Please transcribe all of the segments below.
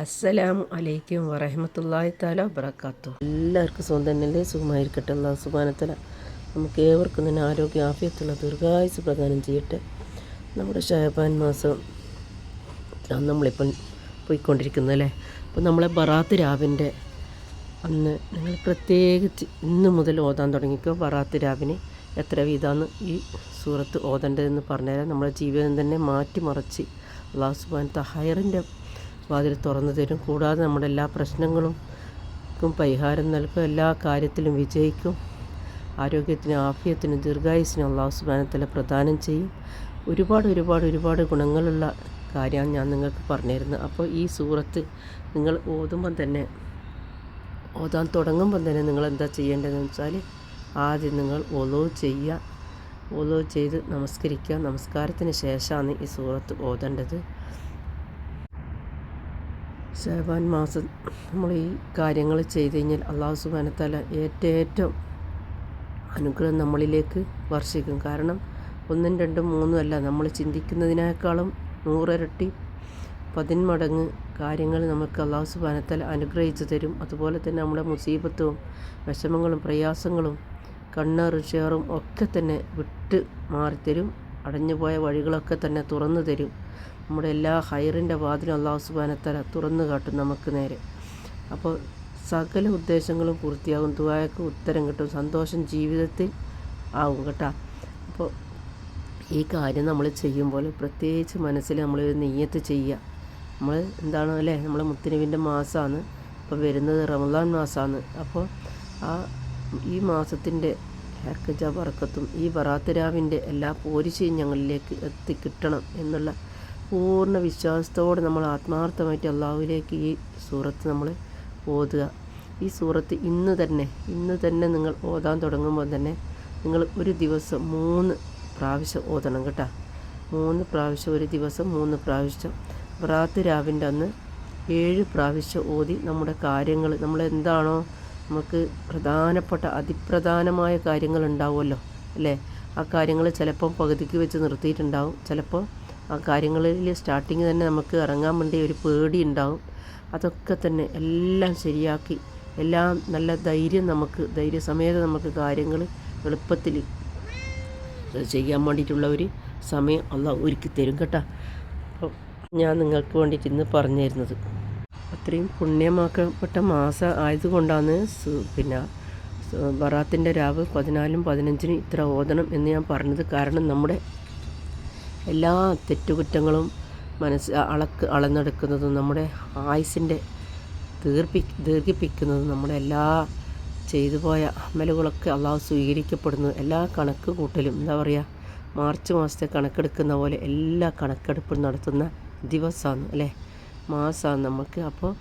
അസ്സലാമു അലൈക്കും വറഹമത്തല്ലാഹി താല വബറകാത്തു എല്ലാവർക്കും സ്വന്തം തന്നെയല്ലേ സുഖമായിരിക്കട്ടെ അള്ളാഹു സുബാനത്തല നമുക്ക് ഏവർക്കും തന്നെ ആരോഗ്യ ആഫിയത്തുള്ള ദീർഘായുസ് പ്രദാനം ചെയ്യട്ടെ. നമ്മുടെ ഷഹബാൻ മാസം നമ്മളിപ്പം പോയിക്കൊണ്ടിരിക്കുന്നത് അല്ലേ? അപ്പോൾ നമ്മളെ ബറാത്ത് രാവിന്റെ അന്ന് നിങ്ങൾ പ്രത്യേകിച്ച് ഇന്ന് മുതൽ ഓതാൻ തുടങ്ങിക്കോ. ബറാത്ത് രാവിനെ എത്ര വീതമാണ് ഈ സൂറത്ത് ഓതേണ്ടതെന്ന് പറഞ്ഞുതരാം. നമ്മുടെ ജീവിതം തന്നെ മാറ്റിമറിച്ച് അള്ളാഹു സുബാൻ ഹയറിന്റെ വാതിൽ തുറന്നു തരും. കൂടാതെ നമ്മുടെ എല്ലാ പ്രശ്നങ്ങളും പരിഹാരം നൽകും. എല്ലാ കാര്യത്തിലും വിജയിക്കും. ആരോഗ്യത്തിനും ആഫിയത്തിനും ദീർഘായുസിനും അള്ളാഹു സുബാനത്തല പ്രദാനം ചെയ്യും. ഒരുപാട് ഒരുപാട് ഒരുപാട് ഗുണങ്ങളുള്ള കാര്യമാണ് ഞാൻ നിങ്ങൾക്ക് പറഞ്ഞിരുന്നത്. അപ്പോൾ ഈ സൂറത്ത് നിങ്ങൾ ഓതുമ്പം തന്നെ ഓതാൻ തുടങ്ങുമ്പം തന്നെ നിങ്ങൾ എന്താ ചെയ്യേണ്ടതെന്ന് വെച്ചാൽ ആദ്യം നിങ്ങൾ ഒലോ ചെയ്യുക. ഓതോ ചെയ്ത് നമസ്കരിക്കുക. നമസ്കാരത്തിന് ശേഷമാണ് ഈ സൂറത്ത് ഓതേണ്ടത്. ഷഹബാൻ മാസം നമ്മൾ ഈ കാര്യങ്ങൾ ചെയ്തു കഴിഞ്ഞാൽ അള്ളാഹു സുബാനത്തല ഏറ്റവും അനുഗ്രഹം നമ്മളിലേക്ക് വർഷിക്കും. കാരണം ഒന്നും രണ്ടും മൂന്നും അല്ല നമ്മൾ ചിന്തിക്കുന്നതിനേക്കാളും നൂറിരട്ടി പതിന്മടങ്ങ് കാര്യങ്ങൾ നമുക്ക് അള്ളാഹു സുബാനത്തല അനുഗ്രഹിച്ചു തരും. അതുപോലെ തന്നെ നമ്മുടെ മുസീബത്തും വിഷമങ്ങളും പ്രയാസങ്ങളും കണ്ണേറും ഷെയറും ഒക്കെ തന്നെ വിട്ട് മാറിത്തരും. അടഞ്ഞുപോയ വഴികളൊക്കെ തന്നെ തുറന്നു തരും. നമ്മുടെ എല്ലാ ഹൈറിന്റെ വാതിലും അള്ളാഹു സുബാനത്തല തുറന്നു കാട്ടും നമുക്ക് നേരെ. അപ്പോൾ സകല ഉദ്ദേശങ്ങളും പൂർത്തിയാകും. ദുബായക്ക് ഉത്തരം കിട്ടും. സന്തോഷം ജീവിതത്തിൽ ആവും കേട്ടോ. അപ്പോൾ ഈ കാര്യം നമ്മൾ ചെയ്യുമ്പോൾ പ്രത്യേകിച്ച് മനസ്സിൽ നമ്മളൊരു നെയ്യത്ത് ചെയ്യുക. നമ്മൾ എന്താണ് അല്ലേ? നമ്മളെ മുത്തിനുവിന്റെ മാസമാണ് അപ്പോൾ വരുന്നത് റമദാൻ മാസമാണ് അപ്പോൾ ആ ഈ മാസത്തിന്റെ ഹർക്കജ ബറക്കത്തും ഈ ബറാത്തരാവിന്റെ എല്ലാ പോരിശയും ഞങ്ങളിലേക്ക് എത്തിക്കിട്ടണം എന്നുള്ള പൂർണ വിശ്വാസത്തോടെ നമ്മൾ ആത്മാർത്ഥമായിട്ട് അള്ളാഹുവിലേക്ക് ഈ സൂറത്ത് നമ്മൾ ഓതുക. ഈ സൂറത്ത് ഇന്ന് തന്നെ ഇന്ന് തന്നെ നിങ്ങൾ ഓതാൻ തുടങ്ങുമ്പോൾ തന്നെ നിങ്ങൾ ഒരു ദിവസം മൂന്ന് പ്രാവശ്യം ഓതണം കേട്ടോ. മൂന്ന് പ്രാവശ്യം ഒരു ദിവസം മൂന്ന് പ്രാവശ്യം. പ്രാത്ത് രാവിന്റെ അന്ന് ഏഴ് പ്രാവശ്യം ഓതി നമ്മുടെ കാര്യങ്ങൾ. നമ്മൾ എന്താണോ നമുക്ക് പ്രധാനപ്പെട്ട അതിപ്രധാനമായ കാര്യങ്ങൾ ഉണ്ടാവുമല്ലോ അല്ലേ? ആ കാര്യങ്ങൾ ചിലപ്പം പകുതിക്ക് വെച്ച് നിർത്തിയിട്ടുണ്ടാവും. ചിലപ്പോൾ ആ കാര്യങ്ങളിൽ സ്റ്റാർട്ടിങ് തന്നെ നമുക്ക് ഇറങ്ങാൻ വേണ്ടി ഒരു പേടി ഉണ്ടാവും. അതൊക്കെ തന്നെ എല്ലാം ശരിയാക്കി എല്ലാം നല്ല ധൈര്യം നമുക്ക് ധൈര്യസമേതം നമുക്ക് കാര്യങ്ങൾ എളുപ്പത്തിൽ ചെയ്യാൻ വേണ്ടിയിട്ടുള്ള ഒരു സമയം അല്ല ഒരുക്കി തരും കേട്ടോ. ഞാൻ നിങ്ങൾക്ക് വേണ്ടിയിട്ട് ഇന്ന് പറഞ്ഞു തരുന്നത് അത്രയും പുണ്യമാക്കപ്പെട്ട മാസം ആയതുകൊണ്ടാണ് പിന്നെ ബറാത്തിന്റെ രാവ് പതിനാലും പതിനഞ്ചിനും ഇത്ര ഓതണം എന്ന് ഞാൻ പറഞ്ഞത് കാരണം നമ്മുടെ എല്ലാ തെറ്റുകുറ്റങ്ങളും മനസ്സ് അളക്ക് അളന്നെടുക്കുന്നതും നമ്മുടെ ആയുസിന്റെ തീർപ്പി ദീർഘിപ്പിക്കുന്നതും നമ്മുടെ എല്ലാ ചെയ്തു പോയ അമലുകളൊക്കെ അള്ളാഹു സ്വീകരിക്കപ്പെടുന്നു. എല്ലാ കണക്ക് കൂട്ടലും എന്താ പറയുക മാർച്ച് മാസത്തെ കണക്കെടുക്കുന്ന പോലെ എല്ലാ കണക്കെടുപ്പും നടത്തുന്ന ദിവസമാണ് അല്ലേ? മാസമാണ് നമുക്ക് അപ്പോൾ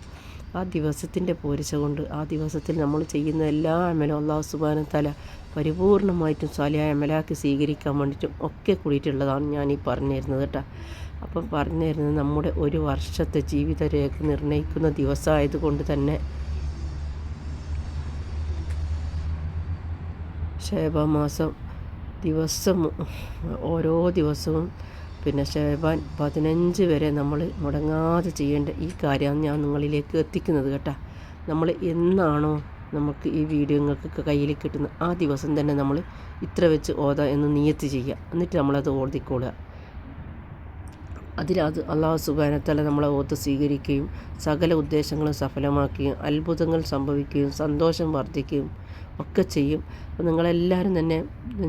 ആ ദിവസത്തിന്റെ പോരിശ കൊണ്ട് ആ ദിവസത്തിൽ നമ്മൾ ചെയ്യുന്ന എല്ലാ അമലും അള്ളാഹു സുബാന തല പരിപൂർണമായിട്ടും സാലിയായ അമലാക്കി സ്വീകരിക്കാൻ വേണ്ടിയിട്ടും ഒക്കെ കൂടിയിട്ടുള്ളതാണ് ഞാൻ ഈ പറഞ്ഞു തരുന്നത് കേട്ടോ. അപ്പം പറഞ്ഞു തരുന്നത് നമ്മുടെ ഒരു വർഷത്തെ ജീവിതരേഖ നിർണയിക്കുന്ന ദിവസമായതുകൊണ്ട് തന്നെ ശേബമാസം ദിവസം ഓരോ ദിവസവും പിന്നെ ഷേബാൻ പതിനഞ്ച് വരെ നമ്മൾ മുടങ്ങാതെ ചെയ്യേണ്ട ഈ കാര്യമാണ് ഞാൻ നിങ്ങളിലേക്ക് എത്തിക്കുന്നത് കേട്ടോ. നമ്മൾ എന്നാണോ നമുക്ക് ഈ വീഡിയോ നിങ്ങൾക്ക് കയ്യിൽ കിട്ടുന്ന ആ ദിവസം തന്നെ നമ്മൾ ഇത്ര വെച്ച് ഓതാ എന്ന് നിയത്ത് ചെയ്യുക. എന്നിട്ട് നമ്മളത് ഓർത്തിക്കൊള്ളുക അതിലത് അള്ളാഹു സുബാനത്തല നമ്മളെ ഓത്ത് സ്വീകരിക്കുകയും സകല ഉദ്ദേശങ്ങളും സഫലമാക്കുകയും അത്ഭുതങ്ങൾ സംഭവിക്കുകയും സന്തോഷം വർദ്ധിക്കുകയും ഒക്കെ ചെയ്യും. അപ്പോൾ നിങ്ങളെല്ലാവരും തന്നെ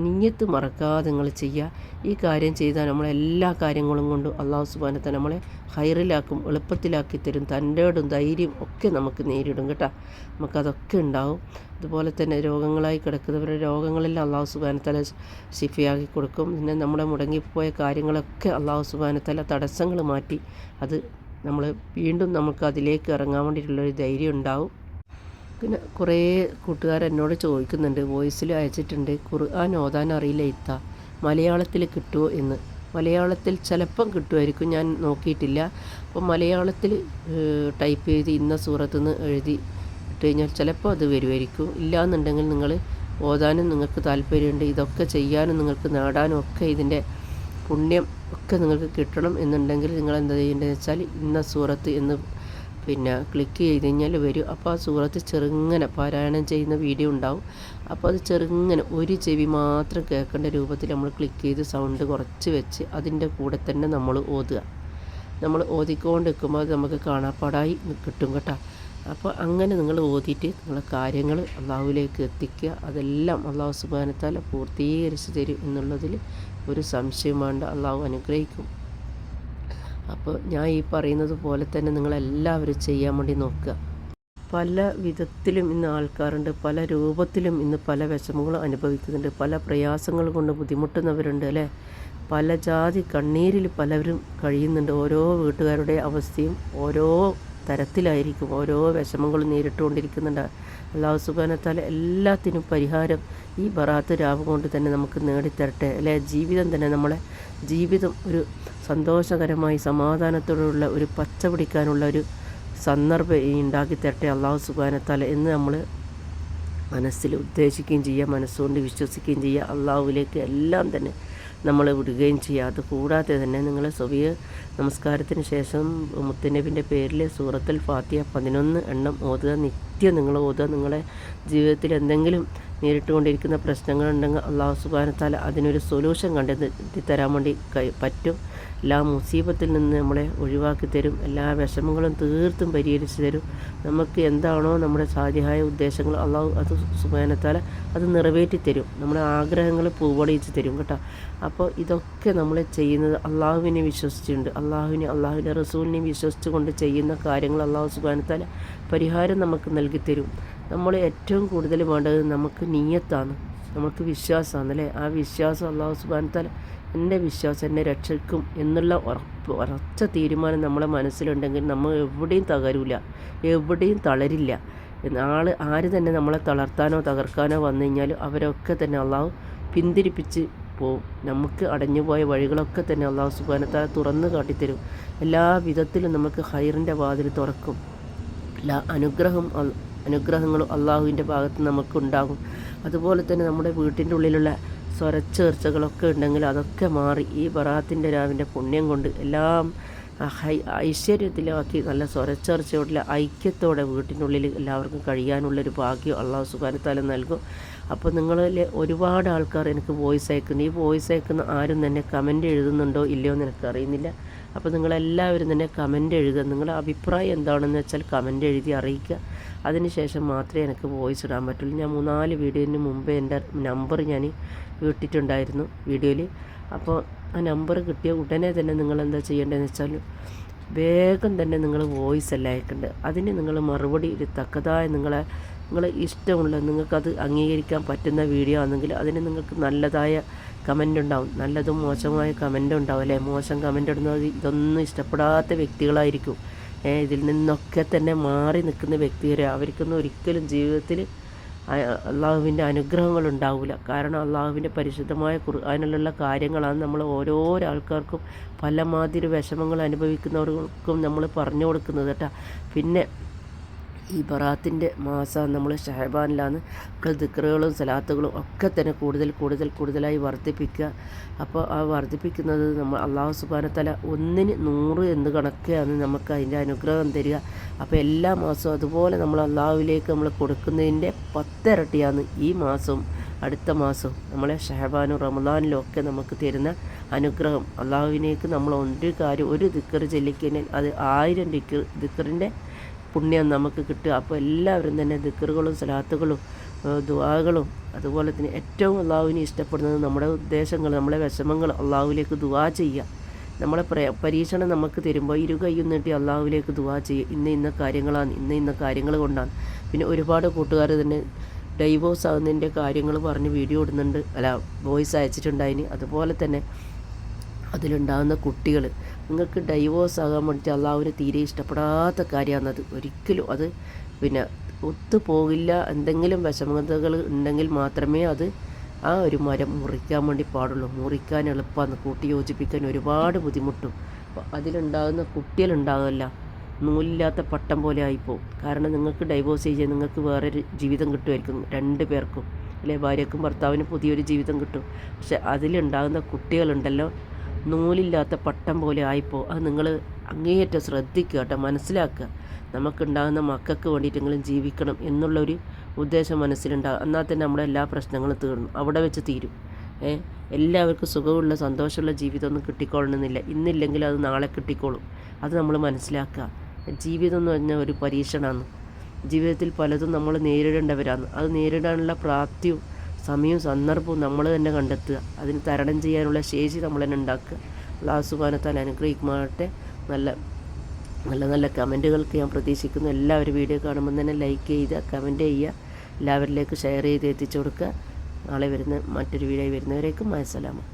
നീയത്ത് മറക്കാതെ നിങ്ങൾ ചെയ്യുക ഈ കാര്യം ചെയ്താൽ നമ്മളെല്ലാ കാര്യങ്ങളും കൊണ്ട് അള്ളാഹു സുബാനത്തെ നമ്മളെ ഹൈറിലാക്കും എളുപ്പത്തിലാക്കി തരും. തന്റെടും ധൈര്യം ഒക്കെ നമുക്ക് നേരിടും കേട്ടോ. നമുക്കതൊക്കെ ഉണ്ടാവും. അതുപോലെ തന്നെ രോഗങ്ങളായി കിടക്കുന്നവരുടെ രോഗങ്ങളെല്ലാം അള്ളാഹു സുബാനത്തല ശിഫിയാക്കി കൊടുക്കും. പിന്നെ നമ്മുടെ മുടങ്ങിപ്പോയ കാര്യങ്ങളൊക്കെ അള്ളാഹു സുബാനത്തല തടസ്സങ്ങൾ മാറ്റി അത് നമ്മൾ വീണ്ടും നമുക്ക് അതിലേക്ക് ഇറങ്ങാൻ വേണ്ടിയിട്ടുള്ളൊരു ധൈര്യം ഉണ്ടാവും. പിന്നെ കുറേ കൂട്ടുകാർ എന്നോട് ചോദിക്കുന്നുണ്ട് വോയിസിൽ അയച്ചിട്ടുണ്ട് ഖുർആൻ ഓതാൻ അറിയില്ല ഇത്ത മലയാളത്തിൽ കിട്ടുമോ എന്ന്. മലയാളത്തിൽ ചിലപ്പം കിട്ടുമായിരിക്കും ഞാൻ നോക്കിയിട്ടില്ല. അപ്പോൾ മലയാളത്തിൽ ടൈപ്പ് ചെയ്ത് ഇന്ന സൂറത്ത് നിന്ന് എഴുതി ഇട്ട് കഴിഞ്ഞാൽ ചിലപ്പോൾ അത് വരുമായിരിക്കും. ഇല്ലയെന്നുണ്ടെങ്കിൽ നിങ്ങൾ ഓതാനും നിങ്ങൾക്ക് താല്പര്യമുണ്ട് ഇതൊക്കെ ചെയ്യാനും നിങ്ങൾക്ക് നേടാനും ഒക്കെ ഇതിന്റെ പുണ്യം ഒക്കെ നിങ്ങൾക്ക് കിട്ടണം എന്നുണ്ടെങ്കിൽ നിങ്ങൾ എന്താ ചെയ്യേണ്ടതെന്ന് വെച്ചാൽ ഇന്ന സൂറത്ത് എന്ന് പിന്നെ ക്ലിക്ക് ചെയ്ത് കഴിഞ്ഞാൽ വരും. അപ്പോൾ ആ സൂറത്ത് ചെറുങ്ങനെ പാരായണം ചെയ്യുന്ന വീഡിയോ ഉണ്ടാവും. അപ്പോൾ അത് ചെറുങ്ങനെ ഒരു ചെവി മാത്രം കേൾക്കേണ്ട രൂപത്തിൽ നമ്മൾ ക്ലിക്ക് ചെയ്ത് സൗണ്ട് കുറച്ച് വെച്ച് അതിന്റെ കൂടെ തന്നെ നമ്മൾ ഓതുക. നമ്മൾ ഓതിക്കൊണ്ട് നിൽക്കുമ്പോൾ അത് നമുക്ക് കാണാപ്പാടായി കിട്ടും കേട്ടോ. അപ്പോൾ അങ്ങനെ നിങ്ങൾ ഓതിയിട്ട് നിങ്ങളെ കാര്യങ്ങൾ അള്ളാഹുവിലേക്ക് എത്തിക്കുക. അതെല്ലാം അള്ളാഹു സുബാനത്താൽ പൂർത്തീകരിച്ച് തരും എന്നുള്ളതിൽ ഒരു സംശയം വേണ്ട. അള്ളാഹു അനുഗ്രഹിക്കും. അപ്പോൾ ഞാൻ ഈ പറയുന്നത് പോലെ തന്നെ നിങ്ങളെല്ലാവരും ചെയ്യാൻ വേണ്ടി നോക്കുക. പല വിധത്തിലും ഇന്ന് ആൾക്കാരുണ്ട് പല രൂപത്തിലും ഇന്ന് പല വിഷമങ്ങളും അനുഭവിക്കുന്നുണ്ട് പല പ്രയാസങ്ങൾ കൊണ്ട് ബുദ്ധിമുട്ടുന്നവരുണ്ട് അല്ലേ? പല ജാതി കണ്ണീരിൽ പലവരും കഴിയുന്നുണ്ട്. ഓരോ വീട്ടുകാരുടെ അവസ്ഥയും ഓരോ തരത്തിലായിരിക്കും. ഓരോ വിഷമങ്ങളും നേരിട്ടുകൊണ്ടിരിക്കുന്നുണ്ട്. അള്ളാഹു സുബാനത്താൽ എല്ലാത്തിനും പരിഹാരം ഈ ബറാത്ത് രാവ് കൊണ്ട് തന്നെ നമുക്ക് നേടിത്തരട്ടെ. അല്ലെ? ജീവിതം തന്നെ നമ്മളെ ജീവിതം ഒരു സന്തോഷകരമായി സമാധാനത്തോടുള്ള ഒരു പച്ച പിടിക്കാനുള്ള ഒരു സന്ദർഭം ഉണ്ടാക്കി തരട്ടെ അള്ളാഹു സുബാനത്താൽ എന്ന് നമ്മൾ മനസ്സിൽ ഉദ്ദേശിക്കുകയും ചെയ്യുക മനസ്സുകൊണ്ട് വിശ്വസിക്കുകയും ചെയ്യുക അള്ളാഹുവിലേക്ക് എല്ലാം തന്നെ നമ്മൾ വിടുകയും ചെയ്യുക അത് കൂടാതെ തന്നെ നിങ്ങൾ സ്വവീയ നമസ്കാരത്തിന് ശേഷം മുത്തനബിന്റെ പേരിൽ സൂറത്തിൽ ഫാത്തിയ പതിനൊന്ന് എണ്ണം ഓതുക. നിത്യം നിങ്ങൾ ഓതുക. നിങ്ങളെ ജീവിതത്തിൽ എന്തെങ്കിലും നേരിട്ടുകൊണ്ടിരിക്കുന്ന പ്രശ്നങ്ങളുണ്ടെങ്കിൽ അള്ളാഹു സുബാനത്താൽ അതിനൊരു സൊല്യൂഷൻ കണ്ടെത്തി തരാൻ വേണ്ടി പറ്റും. എല്ലാ മുസീബത്തിൽ നിന്ന് നമ്മളെ ഒഴിവാക്കി തരും. എല്ലാ വിഷമങ്ങളും തീർത്തും പരിഹരിച്ചു തരും. നമുക്ക് എന്താണോ നമ്മുടെ സാധ്യമായ ഉദ്ദേശങ്ങൾ അള്ളാഹു അത് സുബാനത്താൽ അത് നിറവേറ്റി തരും. നമ്മുടെ ആഗ്രഹങ്ങൾ പൂവടിയിച്ച് തരും കേട്ടോ. അപ്പോൾ ഇതൊക്കെ നമ്മൾ ചെയ്യുന്നത് അള്ളാഹുവിനെ വിശ്വസിച്ചുണ്ട് അള്ളാഹുവിനെ അള്ളാഹുവിന്റെ റസൂലിനെ വിശ്വസിച്ചുകൊണ്ട് ചെയ്യുന്ന കാര്യങ്ങൾ അള്ളാഹു സുബാനത്താൽ പരിഹാരം നമുക്ക് നൽകി തരും. നമ്മൾ ഏറ്റവും കൂടുതൽ വേണ്ടത് നമുക്ക് നീയത്താണ്. നമുക്ക് വിശ്വാസമാണ് അല്ലേ? ആ വിശ്വാസം അള്ളാഹു സുബാനത്താൽ എന്റെ വിശ്വാസം എന്നെ രക്ഷിക്കും എന്നുള്ള ഉറപ്പ് ഉറച്ച തീരുമാനം നമ്മളെ മനസ്സിലുണ്ടെങ്കിൽ നമ്മൾ എവിടെയും തകരില്ല എവിടെയും തളരില്ല. ആൾ ആര് തന്നെ നമ്മളെ തളർത്താനോ തകർക്കാനോ വന്നു കഴിഞ്ഞാൽ അവരൊക്കെ തന്നെ അള്ളാഹു പിന്തിരിപ്പിച്ച് പോവും. നമുക്ക് അടഞ്ഞുപോയ വഴികളൊക്കെ തന്നെ അള്ളാഹു സുബാനത്താൽ തുറന്നു കാട്ടിത്തരും. എല്ലാ വിധത്തിലും നമുക്ക് ഹൈറിന്റെ വാതിൽ തുറക്കും. എല്ലാ അനുഗ്രഹം അനുഗ്രഹങ്ങളും അള്ളാഹുവിന്റെ ഭാഗത്ത് നമുക്കുണ്ടാകും. അതുപോലെ തന്നെ നമ്മുടെ വീട്ടിന്റെ ഉള്ളിലുള്ള സ്വരച്ചേർച്ചകളൊക്കെ ഉണ്ടെങ്കിൽ അതൊക്കെ മാറി ഈ ബറാത്തിന്റെ രാവിന്റെ പുണ്യം കൊണ്ട് എല്ലാം ഐശ്വര്യത്തിലാക്കി നല്ല സ്വരച്ചേർച്ചയോടുള്ള ഐക്യത്തോടെ വീട്ടിനുള്ളിൽ എല്ലാവർക്കും കഴിയാനുള്ളൊരു ഭാഗ്യം അള്ളാഹു സുബാനത്താലം നൽകും. അപ്പോൾ നിങ്ങളിൽ ഒരുപാട് ആൾക്കാർ എനിക്ക് വോയിസ് അയക്കുന്നു. ഈ വോയിസ് അയക്കുന്ന ആരും തന്നെ കമന്റ് എഴുതുന്നുണ്ടോ ഇല്ലയോ എന്ന് എനിക്ക് അറിയുന്നില്ല അപ്പോൾ നിങ്ങളെല്ലാവരും തന്നെ കമന്റ് എഴുതുക. നിങ്ങളുടെ അഭിപ്രായം എന്താണെന്ന് വെച്ചാൽ കമന്റ് എഴുതി അറിയിക്കുക. അതിനുശേഷം മാത്രമേ എനിക്ക് വോയിസ് ഇടാൻ പറ്റുള്ളൂ. ഞാൻ മൂന്നാൽ വീഡിയോന് മുമ്പേ എന്റെ നമ്പർ ഞാൻ ഇട്ടിട്ടുണ്ടായിരുന്നു വീഡിയോയിൽ. അപ്പോൾ ആ നമ്പർ കിട്ടിയ ഉടനെ തന്നെ നിങ്ങൾ എന്താ ചെയ്യേണ്ടതെന്ന് വെച്ചാൽ വേഗം തന്നെ നിങ്ങൾ വോയിസ് അല്ല അയക്കേണ്ടത്. അതിന് നിങ്ങൾ മറുപടി ഒരു തക്കതായ നിങ്ങളെ നിങ്ങൾ ഇഷ്ടമുള്ള നിങ്ങൾക്കത് അംഗീകരിക്കാൻ പറ്റുന്ന വീഡിയോ ആണെങ്കിൽ അതിന് നിങ്ങൾക്ക് നല്ലതായ കമന്റ് ഉണ്ടാവും. നല്ലതും മോശമായ കമന്റ് ഉണ്ടാവും അല്ലേ? മോശം കമന്റ് ഇടുന്നത് ഇതൊന്നും ഇഷ്ടപ്പെടാത്ത വ്യക്തികളായിരിക്കും. ഇതിൽ നിന്നൊക്കെ തന്നെ മാറി നിൽക്കുന്ന വ്യക്തികളെ അവർക്കൊന്നും ഒരിക്കലും ജീവിതത്തിൽ അള്ളാഹുവിന്റെ അനുഗ്രഹങ്ങൾ ഉണ്ടാവില്ല. കാരണം അള്ളാഹുവിന്റെ പരിശുദ്ധമായ ഖുർആാനിലുള്ള കാര്യങ്ങളാണ് നമ്മൾ ഓരോ ആൾക്കാർക്കും പല മാതിരി വിഷമങ്ങൾ അനുഭവിക്കുന്നവർക്കും നമ്മൾ പറഞ്ഞു കൊടുക്കുന്നത് കേട്ടോ. പിന്നെ ഈ ബറാത്തിന്റെ മാസം നമ്മൾ ഷഹബാനിലാണ് നമ്മൾ ദിക്റുകളും സലാത്തുകളും ഒക്കെ തന്നെ കൂടുതൽ കൂടുതൽ കൂടുതലായി വർദ്ധിപ്പിക്കുക. അപ്പോൾ ആ വർദ്ധിപ്പിക്കുന്നത് നമ്മൾ അള്ളാഹു സുബാനത്തല ഒന്നിന് നൂറ് എന്ന് കണക്കെയാണ് നമുക്ക് അതിന്റെ അനുഗ്രഹം തരിക. അപ്പോൾ എല്ലാ മാസവും അതുപോലെ നമ്മൾ അള്ളാഹുവിലേക്ക് നമ്മൾ കൊടുക്കുന്നതിന്റെ പത്തിരട്ടിയാണ് ഈ മാസവും അടുത്ത മാസവും നമ്മളെ ഷഹബാനും റമദാനിലും ഒക്കെ നമുക്ക് തരുന്ന അനുഗ്രഹം. അള്ളാഹുവിനേക്ക് നമ്മൾ ഒരു കാര്യം ഒരു ദിക്കർ ചെല്ലിക്കഴിഞ്ഞാൽ അത് ആയിരം ദിക്കർ ദിക്കറിന്റെ പുണ്യം നമുക്ക് കിട്ടുക. അപ്പോൾ എല്ലാവരും തന്നെ ദിക്കറുകളും സലാത്തുകളും ദുവാകളും അതുപോലെ തന്നെ ഏറ്റവും അള്ളാഹുവിനെ ഇഷ്ടപ്പെടുന്നത് നമ്മുടെ ഉദ്ദേശങ്ങൾ നമ്മളെ വിഷമങ്ങൾ അള്ളാഹുവിലേക്ക് ദുവാ ചെയ്യുക. നമ്മളെ പരീക്ഷണം നമുക്ക് തരുമ്പോൾ ഇരു കൈയും നീട്ടി അള്ളാഹുവിലേക്ക് ദുവാ ചെയ്യുക. ഇന്ന ഇന്ന കാര്യങ്ങളാണ് ഇന്ന ഇന്ന കാര്യങ്ങൾ കൊണ്ടാണ്. പിന്നെ ഒരുപാട് കൂട്ടുകാർ തന്നെ ഡൈവോഴ്സ് ആകുന്നതിന്റെ കാര്യങ്ങൾ പറഞ്ഞ് വീഡിയോ ഇടുന്നുണ്ട്. അല്ല വോയിസ് അയച്ചിട്ടുണ്ടായിന്. അതുപോലെ തന്നെ അതിലുണ്ടാകുന്ന കുട്ടികൾ നിങ്ങൾക്ക് ഡൈവോഴ്സ് ആകാൻ വേണ്ടിയിട്ട് അള്ളാഹുവിന് തീരെ ഇഷ്ടപ്പെടാത്ത കാര്യമാണത് ഒരിക്കലും അത് പിന്നെ ഒത്തുപോകില്ല എന്തെങ്കിലും വിഷമതകൾ ഉണ്ടെങ്കിൽ മാത്രമേ അത് ആ ഒരു മരം മുറിക്കാൻ വേണ്ടി പാടുള്ളൂ. മുറിക്കാൻ എളുപ്പമാണ്. കൂട്ടി യോജിപ്പിക്കാൻ ഒരുപാട് ബുദ്ധിമുട്ടും. അപ്പോൾ അതിലുണ്ടാകുന്ന കുട്ടികളുണ്ടാകില്ല. നൂലില്ലാത്ത പട്ടം പോലെ ആയിപ്പോവും. കാരണം നിങ്ങൾക്ക് ഡൈവോഴ്സ് ചെയ്യാൻ നിങ്ങൾക്ക് വേറൊരു ജീവിതം കിട്ടുമായിരിക്കും. രണ്ട് പേർക്കും. അല്ലെ? ഭാര്യക്കും ഭർത്താവിനും പുതിയൊരു ജീവിതം കിട്ടും. പക്ഷെ അതിലുണ്ടാകുന്ന കുട്ടികളുണ്ടല്ലോ. നൂലില്ലാത്ത പട്ടം പോലെ ആയിപ്പോൾ അത് നിങ്ങൾ അങ്ങേയറ്റം ശ്രദ്ധിക്കുക കേട്ടോ മനസ്സിലാക്കുക. നമുക്കുണ്ടാകുന്ന മക്കൾക്ക് വേണ്ടിയിട്ടെങ്കിലും ജീവിക്കണം എന്നുള്ളൊരു ഉദ്ദേശം മനസ്സിലുണ്ടാകും എന്നാൽ തന്നെ നമ്മുടെ എല്ലാ പ്രശ്നങ്ങളും തീർന്നു. അവിടെ വെച്ച് തീരും. എല്ലാവർക്കും സുഖമുള്ള സന്തോഷമുള്ള ജീവിതമൊന്നും കിട്ടിക്കൊള്ളണമെന്നില്ല. ഇന്നില്ലെങ്കിൽ അത് നാളെ കിട്ടിക്കോളും. അത് നമ്മൾ മനസ്സിലാക്കുക. ജീവിതം എന്ന് പറഞ്ഞാൽ ഒരു പരീക്ഷണമാണ്. ജീവിതത്തിൽ പലതും നമ്മൾ നേരിടേണ്ടവരാണ്. അത് നേരിടാനുള്ള പ്രാപ്തിയും സമയവും സന്ദർഭവും നമ്മൾ തന്നെ കണ്ടെത്തുക. അതിന് തരണം ചെയ്യാനുള്ള ശേഷി നമ്മൾ തന്നെ ഉണ്ടാക്കുക. അള്ളാഹു സുബാനത്താൽ അനുഗ്രഹിക്കുമാകട്ടെ നല്ല നല്ല നല്ല കമന്റുകൾക്ക് ഞാൻ പ്രതീക്ഷിക്കുന്നു. എല്ലാവരും വീഡിയോ കാണുമ്പോൾ തന്നെ ലൈക്ക് ചെയ്യുക കമന്റ് ചെയ്യുക. എല്ലാവരിലേക്ക് ഷെയർ ചെയ്ത് എത്തിച്ചു കൊടുക്കുക. നാളെ വരുന്ന മറ്റൊരു വീഡിയോ വരുന്നവരേക്കും അസ്സലാമു